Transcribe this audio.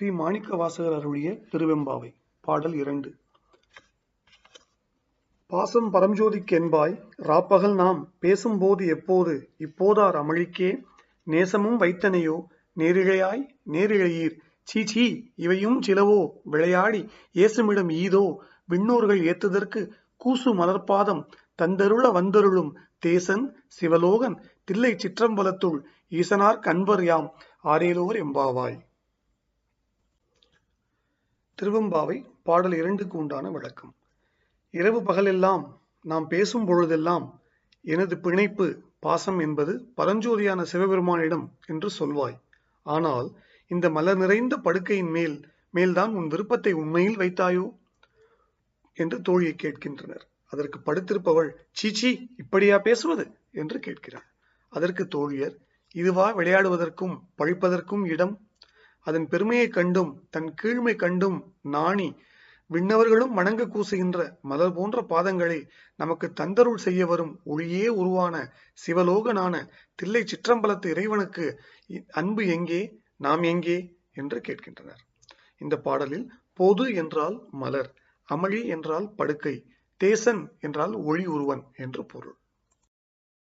ஸ்ரீ மாணிக்க வாசகர் அருளிய திருவெம்பாவை பாடல் இரண்டு. பாசம் பரம்ஜோதிக்கென்பாய் ராப்பகல் நாம் பேசும்போது எப்போது இப்போதார் அமளிக்கே நேசமும் வைத்தனையோ நேரிழையாய் நேரிழையீர். சீச்சீ இவையும் சிலவோ விளையாடி ஏசுமிடம் ஈதோ விண்ணோர்கள் ஏத்துதற்கு கூசு மலர்பாதம் தந்தருள வந்தருளும் தேசன் சிவலோகன் தில்லை சிற்றம்பலத்துள் ஈசனார் கண்வர் யாம் ஆரேலோர் எம்பாவாய். திருவெம்பாவை பாடல் இரண்டுக்கு உண்டான விளக்கம். இரவு பகலெல்லாம் நாம் பேசும் பொழுதெல்லாம் எனது பிணைப்பு பாசம் என்பது பரஞ்சோதியான சிவபெருமானிடம் என்று சொல்வாய். ஆனால் இந்த மலர் நிறைந்த படுக்கையின் மேல் மேல்தான் உன் விருப்பத்தை உண்மையில் வைத்தாயோ? என்று தோழியை கேட்கின்றனர். அதற்கு படுத்திருப்பவள் சீச்சி இப்படியா பேசுவது? என்று கேட்கிறாள். அதற்கு தோழியர் இதுவா விளையாடுவதற்கும் பழிப்பதற்கும் இடம் அதன் பெருமையைக் கண்டும் தன் கீழ்மை கண்டும் நாணி விண்ணவர்களும் வணங்க கூசுகின்ற மலர் போன்ற பாதங்களை நமக்கு தந்தருள் செய்ய வரும் ஒளியே உருவான சிவலோகனான தில்லை சிற்றம்பலத்து இறைவனுக்கு அன்பு எங்கே நாம் எங்கே என்று கேட்கின்றனர். இந்த பாடலில் பொது என்றால் மலர் அமளி என்றால் படுக்கை தேசன் என்றால் ஒளி உருவன் என்று பொருள்.